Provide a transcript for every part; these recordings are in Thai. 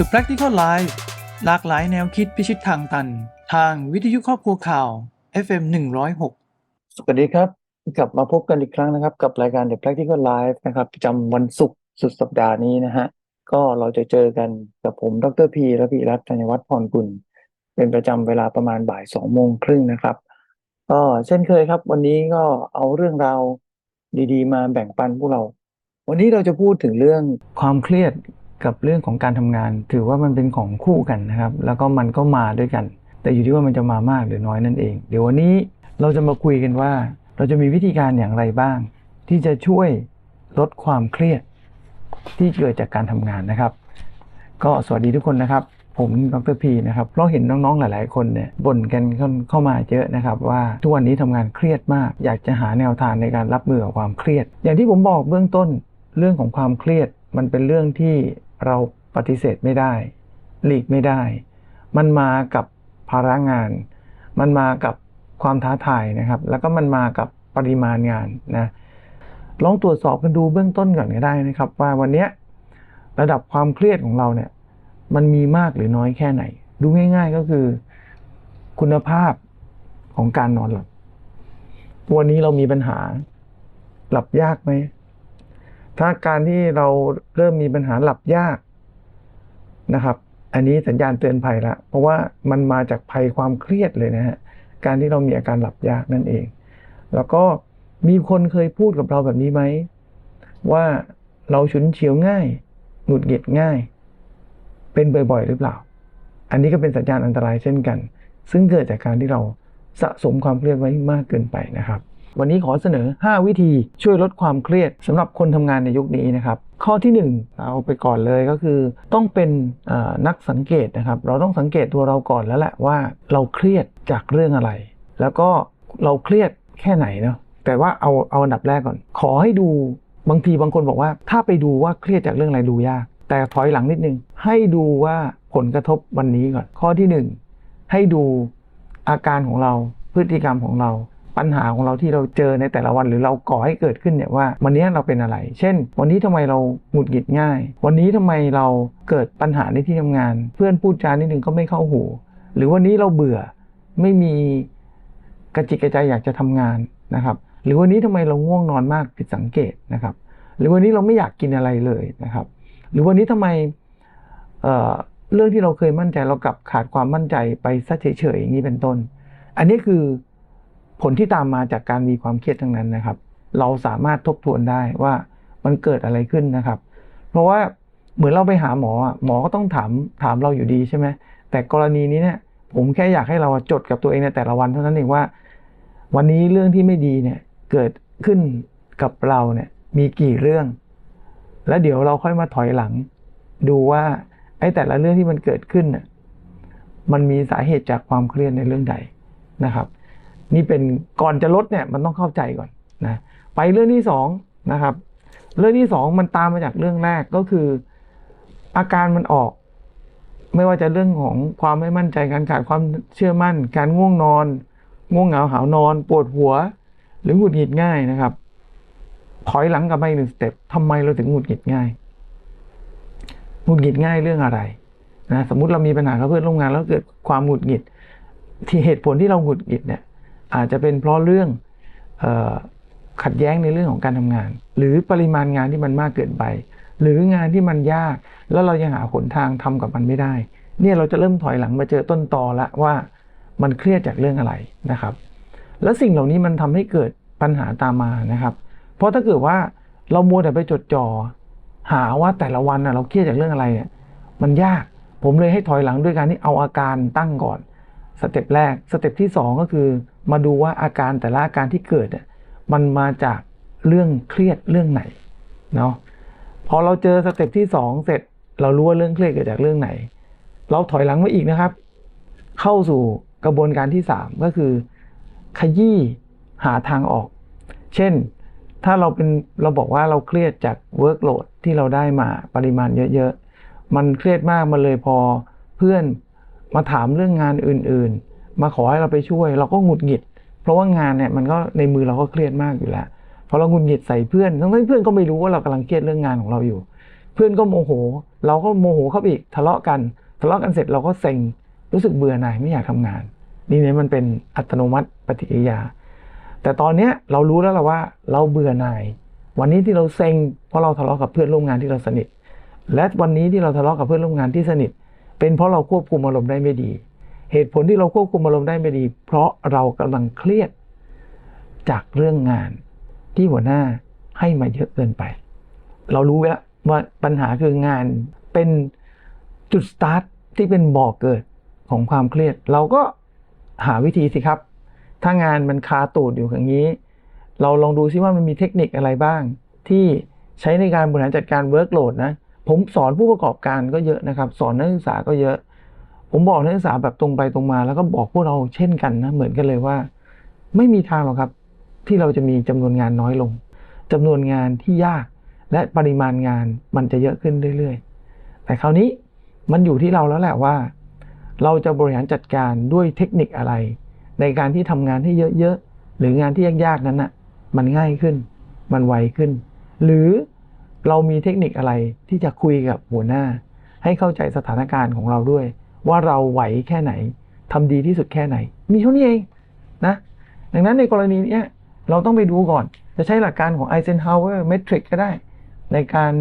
The Practical Life หลากหลายแนวคิดพิชิตทางตัน ทางวิทยุครอบครัวข่าว FM 106 สวัสดีครับ กลับมาพบกันอีกครั้งนะครับ กับรายการ The Practical Life นะครับประจำวันศุกร์สุดสัปดาห์นี้นะฮะ ก็เราจะเจอกันกับผม ดรพีและพิรัตน์ธัญวัฒน์พรกุล เป็นประจำเวลาประมาณบ่ายสองโมงครึ่งนะครับ ก็เช่นเคยครับ วันนี้ก็เอาเรื่องราวดีๆ มาแบ่งปันพวกเรา วันนี้เราจะพูดถึงเรื่องความเครียด กับเรื่องของการทำงาน ถือว่ามันเป็นของคู่กันนะครับ แล้วก็มันก็มาด้วยกัน แต่อยู่ที่ว่ามันจะมามากหรือน้อยนั่นเอง เดี๋ยววันนี้เราจะมาคุยกันว่า เราจะมีวิธีการอย่างไรบ้าง ที่จะช่วยลดความเครียดที่เกิดจากการทำงานนะครับ ก็สวัสดีทุกคนนะครับ ผมดรพีนะครับเราเห็นน้องๆหลาย ๆ คนเนี่ยบ่นกันเข้ามาเยอะนะครับ ว่าทุกวันนี้ทำงานเครียดมาก อยากจะหาแนวทางในการรับมือกับความเครียด อย่างที่ผมบอกเบื้องต้นเรื่องของความเครียดมันเป็นเรื่องที่ เราปฏิเสธไม่ได้ หลีกไม่ได้ มันมากับภาระงาน มันมากับความท้าทายนะครับ แล้วก็มันมากับปริมาณงานนะลองตรวจสอบกันดูเบื้องต้นก่อนก็ได้นะครับ ว่าวันนี้ระดับความเครียดของเราเนี่ยมันมีมากหรือน้อยแค่ไหน ดูง่ายๆก็คือ คุณภาพของการนอนหลับวันนี้เรามีปัญหา หลับยากไหม ถ้าการที่เราเริ่มมีปัญหาหลับยากนะครับ อันนี้สัญญาณเตือนภัยละ เพราะว่ามันมาจากภัยความเครียดเลยนะฮะ การที่เรามีอาการหลับยากนั่นเอง แล้วก็มีคนเคยพูดกับเราแบบนี้ไหม ว่าเราฉุนเฉียวง่าย หงุดหงิดง่าย เป็นบ่อยๆหรือเปล่า อันนี้ก็เป็นสัญญาณอันตรายเช่นกัน ซึ่งเกิดจากการที่เราสะสมความเครียดไว้มากเกินไปนะครับ วันนี้ขอเสนอ 5 วิธีช่วยลดความเครียดสำหรับคนทำงานในยุคนี้นะครับข้อที่ 1 เอาไปก่อนเลยก็คือ ต้องเป็นนักสังเกตนะครับ เราต้องสังเกตตัวเราก่อนแล้วแหละว่าเราเครียดจากเรื่องอะไร แล้วก็เราเครียดแค่ไหนเนาะแต่ว่าเอาเอาอันดับแรกก่อน ขอให้ดูบางทีบางคนบอกว่า ถ้าไปดูว่าเครียดจากเรื่องอะไรดูยาก แต่ถอยหลังนิดนึง ให้ดูว่าผลกระทบวันนี้ก่อน ข้อที่ 1 ให้ดูอาการของเราพฤติกรรมของเรา ปัญหาของเราที่เราเจอในแต่ละวันหรือเราก่อให้เกิดขึ้นเนี่ยว่า วันนี้เราเป็นอะไร เช่น วันนี้ทำไมเราหงุดหงิดง่าย วันนี้ทำไมเราเกิดปัญหาในที่ทำงาน เพื่อนพูดจานิดนึงก็ไม่เข้าหู หรือวันนี้เราเบื่อไม่มีกระจิกกระใจอยากจะทำงานนะครับ หรือวันนี้ทำไมเราง่วงนอนมากผิดสังเกตนะครับ หรือวันนี้เราไม่อยากกินอะไรเลยนะครับ หรือวันนี้ทำไมเเรื่องที่เราเคยมั่นใจเรากลับขาดความมั่นใจไปซะเฉยๆอย่างนี้เป็นต้น อันนี้คือ ผลที่ตามมาจากการมีความเครียดทั้งนั้นนะครับ เราสามารถทบทวนได้ว่ามันเกิดอะไรขึ้นนะครับ เพราะว่าเหมือนเราไปหาหมอหมอก็ต้องถามถามเราอยู่ดีใช่ไหมแต่กรณีนี้เนี่ยผมแค่อยากให้เราจดกับตัวเองในแต่ละวันเท่านั้นเองว่า วันนี้เรื่องที่ไม่ดีเนี่ยเกิดขึ้นกับเราเนี่ยมีกี่เรื่อง แล้วเดี๋ยวเราค่อยมาถอยหลัง ดูว่าไอ้แต่ละเรื่องที่มันเกิดขึ้นน่ะมันมีสาเหตุจากความเครียดในเรื่องใดนะครับ นี่เป็นก่อนจะลดเนี่ยมันต้องเข้าใจก่อนนะไปเรื่องที่สองนะครับเรื่องที่สองมันตามมาจากเรื่องแรกก็คือ อาการมันออก ไม่ว่าจะเรื่องของความไม่มั่นใจการขาดความเชื่อมั่น การง่วงนอน ง่วงเหงาหานอน ปวดหัว หรือหงุดหงิดง่ายนะครับถอยหลังกลับไปหนึ่งสเต็ปทำไมเราถึงหงุดหงิดง่ายหงุดหงิดง่ายเรื่องอะไรนะสมมติเรามีปัญหากับเพื่อนร่วมงานแล้วเกิดความหงุดหงิด ที่เหตุผลที่เราหงุดหงิดเนี่ย อาจจะเป็นเพราะเรื่องออขัดแย้งในเรื่องของการทำงาน หรือปริมาณงานที่มันมากเกินไป หรืองานที่มันยาก แล้วเรายังหาหนทางทำกับมันไม่ได้ เนี่ยเราจะเริ่มถอยหลังมาเจอต้นตอละว่ามันเครียดจากเรื่องอะไรนะครับ แล้วสิ่งเหล่านี้มันทำให้เกิดปัญหาตามมานะครับ เพราะถ้าเกิดว่าเรามัวแต่ไปจดจอ่อหาว่าแต่ละวันเราเครียดจากเรื่องอะไรเนี่ยมันยากผมเลยให้ถอยหลังด้วยการที่เอาอาการตั้งก่อนสเต็ปแรกสเต็ปที่ 2 ก็คือ มาดูว่าอาการแต่ละอาการที่เกิดมันมาจากเรื่องเครียดเรื่องไหนเนาะพอเราเจอสเต็ปที่ 2 เสร็จ เรารู้ว่าเรื่องเครียดเกิดจากเรื่องไหน เราถอยหลังมาอีกนะครับ เข้าสู่กระบวนการที่ 3 ก็คือ ขยี้หาทางออก เช่น ถ้าเราเป็นเราบอกว่าเราเครียดจากเวิร์กโหลดที่เราได้มาปริมาณเยอะๆ มันเครียดมากมันเลยพอเพื่อนมาถามเรื่องงานอื่นๆ มาขอให้เราไปช่วย เราก็หงุดหงิด เพราะว่างานเนี่ยมันก็ในมือเราก็เครียดมากอยู่แล้วพอเราหงุดหงิดใส่เพื่อนทั้งที่เพื่อนก็ไม่รู้ว่าเรากำลังเครียดเรื่องงานของเราอยู่ทพื่อนก็โมโห เราก็โมโหเข้าอีกทะเลาะกันทะเลาะกันเสร็จเราก็เซ็งรู้สึกเบื่อหน่ายไม่อยากทำงาน นี่เนี่ยมันเป็นอัตโนมัติปฏิกิริยา แต่ตอนเนี้ยเรารู้แล้วละว่าเราเบื่อหน่าย วันนี้ที่เราเซ็งเพราะเราทะเลาะกับเพื่อนร่วมงานที่เราสนิท และวันนี้ที่เราทะเลาะกับเพื่อนร่วมงานที่สนิท เป็นเพราะเราควบคุมอารมณ์ได้ไม่ดี เหตุผลที่เราควบคุมอารมณ์ได้ไม่ดี เพราะเรากำลังเครียดจากเรื่องงานที่หัวหน้าให้มาเยอะเกินไป เรารู้แล้วว่าปัญหาคืองานเป็นจุดสตาร์ทที่เป็นบ่อกเกิดของความเครียด เราก็หาวิธีสิครับ ถ้างานมันคาตูดอยู่อย่างนี้ เราลองดูซิว่ามันมีเทคนิคอะไรบ้าง ที่ใช้ในการบริหารจัดการเวิร์กโหลดนะ ผมสอนผู้ประกอบการก็เยอะนะครับ สอนนักศึกษาก็เยอะ ผมบอกนักศึกษาแบบตรงไปตรงมา แล้วก็บอกพวกเราเช่นกันนะเหมือนกันเลยว่า ไม่มีทางหรอกครับ ที่เราจะมีจำนวนงานน้อยลงจำนวนงานที่ยากและปริมาณงานมันจะเยอะขึ้นเรื่อยๆ แต่คราวนี้มันอยู่ที่เราแล้วแหละว่า เราจะบริหารจัดการด้วยเทคนิคอะไร ในการที่ทำงานให้เยอะๆหรืองานที่ยากๆนั้นน่ะมันง่ายขึ้น มันไวขึ้น หรือเรามีเทคนิคอะไรที่จะคุยกับหัวหน้า ให้เข้าใจสถานการณ์ของเราด้วย ว่าเราไหวแค่ไหนทำดีที่สุดแค่ไหน มีเท่านี้เองนะดังนั้นในกรณีนี้เราต้องไปดูก่อน จะใช้หลักการของ Eisenhower Metric ก็ได้ ในการ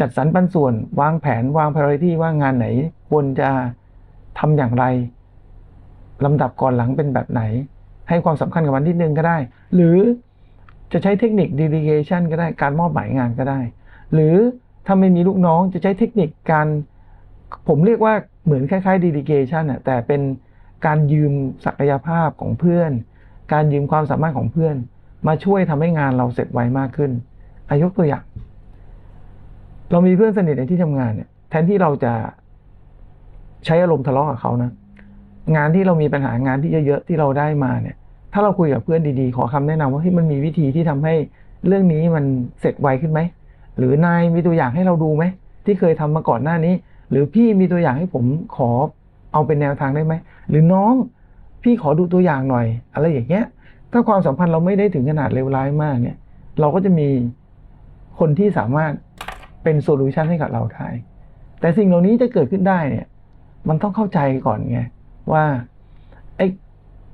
จัดสรรปันส่วนวางแผนวาง priority ว่างานไหน ควรจะทำอย่างไรลำดับก่อนหลังเป็นแบบไหน ให้ความสำคัญกับวันที่หนึ่งก็ได้ หรือจะใช้เทคนิค delegation ก็ได้การมอบหมายงานก็ได้ หรือถ้าไม่มีลูกน้องจะใช้เทคนิคการ ผมเรียกว่าเหมือนคล้ายๆ delegation น่ะแต่เป็นการยืมศักยภาพของเพื่อน การยืมความสามารถของเพื่อน มาช่วยทำให้งานเราเสร็จไวมากขึ้นอายกตัวอย่าง เรามีเพื่อนสนิทในที่ทำงานเนี่ยแทนที่เราจะใช้อารมณ์ทะเลาะกับเขานะงานที่เรามีปัญหางานที่เยอะๆที่เราได้มาเนี่ย ถ้าเราคุยกับเพื่อนดีๆ ขอคำแนะนำว่าเฮ้ยมันมีวิธีที่ทำให้เรื่องนี้มันเสร็จไวขึ้นไหมหรือนายมีตัวอย่างให้เราดูไหมที่เคยทำมาก่อนหน้านี้ หรือพี่มีตัวอย่างให้ผมขอเอาเป็นแนวทางได้ไหม หรือน้องพี่ขอดูตัวอย่างหน่อย อะไรอย่างเงี้ย ถ้าความสัมพันธ์เราไม่ได้ถึงขนาดเลวร้ายมากเนี่ย เราก็จะมีคนที่สามารถเป็นโซลูชันให้กับเราได้แต่สิ่งเหล่านี้จะเกิดขึ้นได้เนี่ย มันต้องเข้าใจก่อนไงว่าไอ้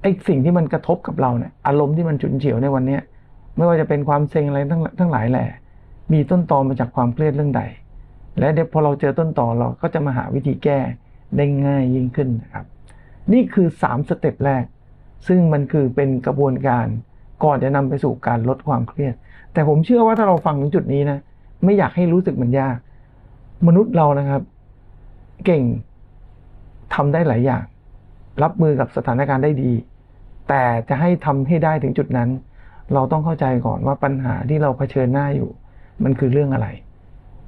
ไอ้สิ่งที่มันกระทบกับเราเนี่ยอารมณ์ที่มันฉุนเฉียวในวันเนี้ยไม่ว่าจะเป็นความเซ็งอะไรทั้งทั้งหลายแหละมีต้นตอมาจากความเครียดเรื่องใด และเดี๋ยวพอเราเจอต้นต่อเราก็จะมาหาวิธีแก้ได้ง่ายยิ่งขึ้นนะครับ นี่คือสามสเต็ปแรก ซึ่งมันคือเป็นกระบวนการก่อนจะนำไปสู่การลดความเครียด แต่ผมเชื่อว่าถ้าเราฟังถึงจุดนี้นะ ไม่อยากให้รู้สึกมันยาก มนุษย์เรานะครับ เก่งทำได้หลายอย่าง รับมือกับสถานการณ์ได้ดี แต่จะให้ทำให้ได้ถึงจุดนั้น เราต้องเข้าใจก่อนว่าปัญหาที่เราเผชิญหน้าอยู่ มันคือเรื่องอะไร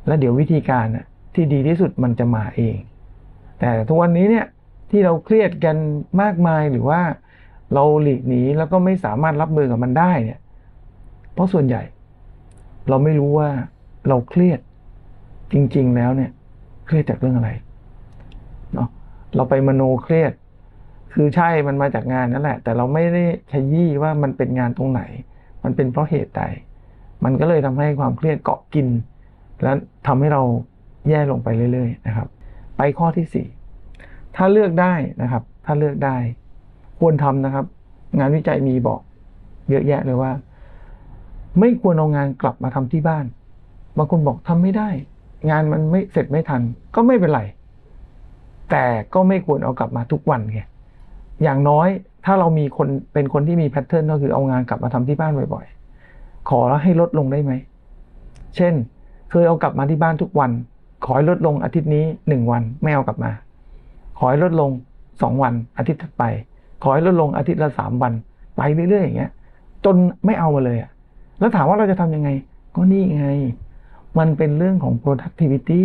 และเดี๋ยววิธีการที่ดีที่สุดมันจะมาเอง แต่ทุกวันนี้เนี่ยที่เราเครียดกันมากมายหรือว่าเราหลีกหนีแล้วก็ไม่สามารถรับมือกับมันได้เนี่ย เพราะส่วนใหญ่ เราไม่รู้ว่าเราเครียดจริง ๆ แล้วเนี่ย เครียดจากเรื่องอะไรเนาะเราไปมโนเครียด คือใช่มันมาจากงานนั่นแหละ แต่เราไม่ได้ขยี้ว่ามันเป็นงานตรงไหน มันเป็นเพราะเหตุใดมันก็เลยทำให้ความเครียดเกาะกิน และทำให้เราแย่ลงไปเรื่อยๆนะครับ ไปข้อที่สี่ถ้าเลือกได้นะครับ ถ้าเลือกได้ ควรทำนะครับ งานวิจัยมีบอก เยอะแยะเลยว่า ไม่ควรเอางานกลับมาทำที่บ้าน บางคนบอกทำไม่ได้ งานมันไม่เสร็จไม่ทัน ก็ไม่เป็นไร แต่ก็ไม่ควรเอากลับมาทุกวันไงอย่างน้อยถ้าเรามีคนเป็นคนที่มีแพทเทิร์นก็คือเอางานกลับมาทำที่บ้านบ่อยๆ ขอแล้วให้ลดลงได้ไหม เช่น เคยเอากลับมาที่บ้านทุกวัน ขอให้ลดลงอาทิตย์นี้หนึ่งวันไม่เอากลับมา ขอให้ลดลงสองวันอาทิตย์ถัดไป ขอให้ลดลงอาทิตย์ละสามวัน ไปเรื่อยๆอย่างเงี้ยจนไม่เอามาเลยอะแล้วถามว่าเราจะทำยังไง ก็นี่ไง มันเป็นเรื่องของ productivity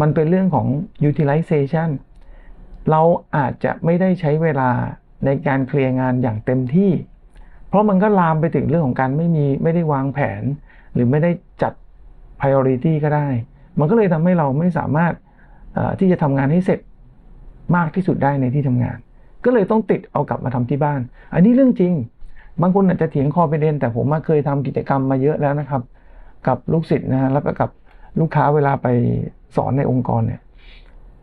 มันเป็นเรื่องของ utilization เราอาจจะไม่ได้ใช้เวลาในการเคลียร์งานอย่างเต็มที่ เพราะมันก็ลามไปถึงเรื่องของการไม่มีไม่ได้วางแผน หรือไม่ได้จัด priority ก็ได้ มันก็เลยทำให้เราไม่สามารถที่จะทำงานให้เสร็จมากที่สุดได้ในที่ทำงาน ก็เลยต้องติดเอากลับมาทำที่บ้าน อันนี้เรื่องจริง บางคนอาจจะเถียงคอเป็นเอ็นแต่ผมมาเคยทำกิจกรรมมาเยอะแล้วนะครับ กับลูกศิษย์นะฮะแล้วก็กับลูกค้าเวลาไปสอนในองค์กรเนี่ย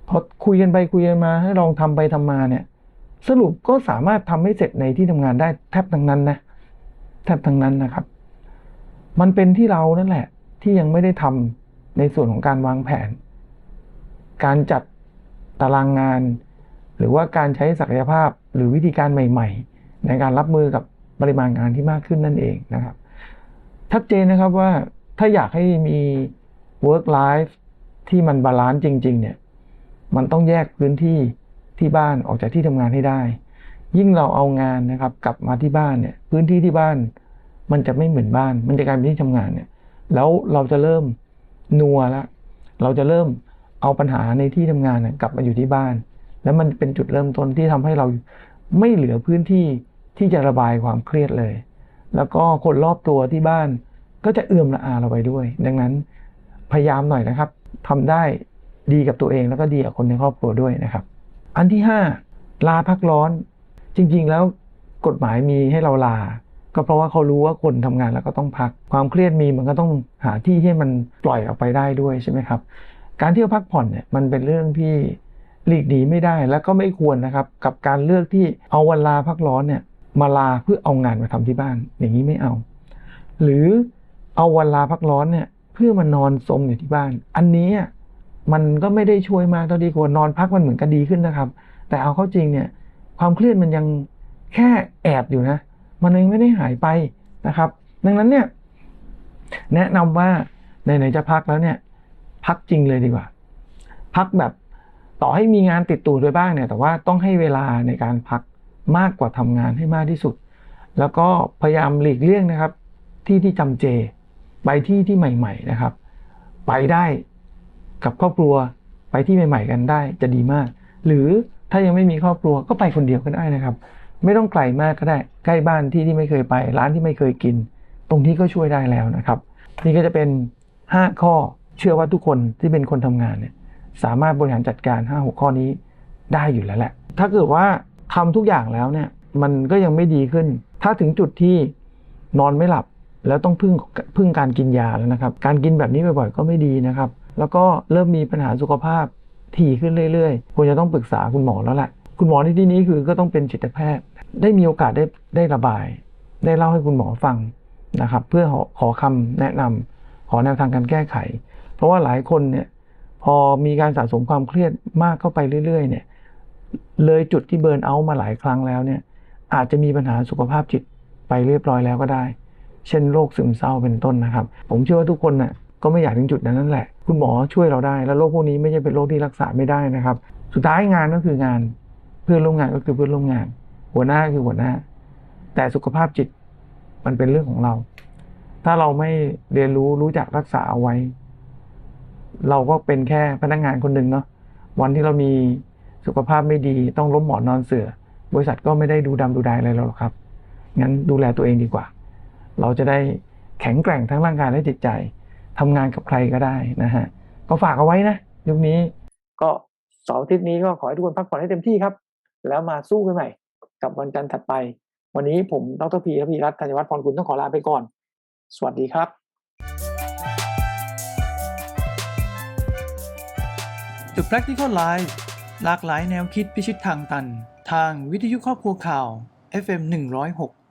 พอคุยกันไปคุยกันมาให้ลองทำไปทำมาเนี่ย สรุปก็สามารถทำให้เสร็จในที่ทำงานได้แทบทั้งนั้นนะแทบทั้งนั้นนะครับ มันเป็นที่เรานั่นแหละ ที่ยังไม่ได้ทำในส่วนของการวางแผน การจัดตารางงาน หรือว่าการใช้ศักยภาพหรือวิธีการใหม่ ๆ ในการรับมือกับปริมาณงานที่มากขึ้นนั่นเองนะครับชัดเจนนะครับว่าถ้าอยากให้มี work life ที่มันบาลานซ์จริง ๆ เนี่ย มันต้องแยกพื้นที่ที่บ้านออกจากที่ทำงานให้ได้ ยิ่งเราเอางานนะครับ กลับมาที่บ้านเนี่ย พื้นที่ที่บ้าน มันจะไม่เหมือนบ้าน มันจะกลายเป็นที่ทำงานเนี่ย แล้วเราจะเริ่มนัวแล้วเราจะเริ่มเอาปัญหาในที่ทำงานกลับมาอยู่ที่บ้าน แล้วมันเป็นจุดเริ่มต้นที่ทำให้เราไม่เหลือพื้นที่ที่จะระบายความเครียดเลย แล้วก็คนรอบตัวที่บ้านก็จะเอื้อมละอาเราไปด้วย ดังนั้นพยายามหน่อยนะครับทำได้ดีกับตัวเองแล้วก็ดีกับคนในครอบครัวด้วยนะครับ อันที่ห้าลาพักร้อน จริง ๆ แล้วกฎหมายมีให้เราลา ก็เพราะว่าเขารู้ว่าคนทำงานแล้วก็ต้องพัก ความเครียดมีมันก็ต้องหาที่ให้มันปล่อยออกไปได้ด้วยใช่ไหมครับ การที่เราพักผ่อนเนี่ยมันเป็นเรื่องที่หลีกหนีไม่ได้แล้วก็ไม่ควรนะครับ กับการเลือกที่เอาวันลาพักร้อนเนี่ยมาลาเพื่อเอางานมาทำที่บ้าน อย่างนี้ไม่เอา หรือเอาวันลาพักร้อนเนี่ยเพื่อมานอนสมอยู่ที่บ้าน อันนี้มันก็ไม่ได้ช่วยมากเท่าที่ควรนอนพักมันเหมือนกันดีขึ้นนะครับ แต่เอาเข้าจริงเนี่ยความเครียดมันยังแค่แอบอยู่นะ มันยังไม่ได้หายไปนะครับ ดังนั้นเนี่ยแนะนำว่าไหนๆจะพักแล้วเนี่ย พักจริงเลยดีกว่า พักแบบต่อให้มีงานติดตัวด้วยบ้างเนี่ย แต่ว่าต้องให้เวลาในการพักมากกว่าทำงานให้มากที่สุด แล้วก็พยายามหลีกเลี่ยงนะครับ ที่ที่จำเจ ไปที่ที่ใหม่ ๆนะครับ ไปได้กับครอบครัวไปที่ใหม่ ๆ กันได้จะดีมาก หรือถ้ายังไม่มีครอบครัวก็ไปคนเดียวก็ได้นะครับ ไม่ต้องไกลมากก็ได้ ใกล้บ้านที่ที่ไม่เคยไป ร้านที่ไม่เคยกิน ตรงนี้ก็ช่วยได้แล้วนะครับ นี่ก็จะเป็น 5 ข้อเชื่อว่าทุกคนที่เป็นคนทำงานเนี่ยสามารถบริหารจัดการ 5 6 ข้อนี้ได้อยู่แล้วแหละ ถ้าเกิดว่าทำทุกอย่างแล้วเนี่ยมันก็ยังไม่ดีขึ้น ถ้าถึงจุดที่นอนไม่หลับแล้วต้องพึ่งพึ่งการกินยาแล้วนะครับ การกินแบบนี้บ่อยๆก็ไม่ดีนะครับ แล้วก็เริ่มมีปัญหาสุขภาพถี่ขึ้นเรื่อยๆควรจะต้องปรึกษาคุณหมอแล้วแหละ คุณหมอในที่นี้คือก็ต้องเป็นจิตแพทย์ ได้มีโอกาสได้ได้ระบาย ได้เล่าให้คุณหมอฟังนะครับ เพื่อขอขอคำแนะนำขอแนวทางการแก้ไข เพราะว่าหลายคนเนี่ยพอมีการสะสมความเครียดมากเข้าไปเรื่อย ๆ เนี่ย เลยจุดที่เบิร์นเอามาหลายครั้งแล้วเนี่ย อาจจะมีปัญหาสุขภาพจิตไปเรียบร้อยแล้วก็ได้ เช่นโรคซึมเศร้าเป็นต้นนะครับ ผมเชื่อว่าทุกคนน่ะก็ไม่อยากถึงจุดนั้นนั่นแหละ คุณหมอช่วยเราได้ แล้วโรคพวกนี้ไม่ใช่เป็นโรคที่รักษาไม่ได้นะครับ สุดท้ายงานก็คืองาน เพื่อนร่วมงานก็คือเพื่อนร่วมงาน หัวหน้าคือหัวหน้า แต่สุขภาพจิตมันเป็นเรื่องของเรา ถ้าเราไม่เรียนรู้รู้จักรักษาเอาไว้ เราก็เป็นแค่พนักงานคนหนึ่งเนาะวันที่เรามีสุขภาพไม่ดีต้องล้มหมอนนอนเสือบริษัทก็ไม่ได้ดูดำดูดายอะไรเราหรอกครับ งั้นดูแลตัวเองดีกว่า เราจะได้แข็งแกร่งทั้งร่างกายและจิตใจทำงานกับใครก็ได้นะฮะ ก็ฝากเอาไว้นะยุคนี้ก็เสาร์อาทิตย์นี้ก็ขอให้ทุกคนพักผ่อนให้เต็มที่ครับ แล้วมาสู้กันใหม่ กับวันจันทร์ถัดไป วันนี้ผมดรพีระพีรัตน์ธัญวัฒน์พรกุลต้องขอลาไปก่อน สวัสดีครับ The Practical Life หลากหลายแนวคิดพิชิตทางตัน ทางวิทยุครอบครัวข่าว FM 106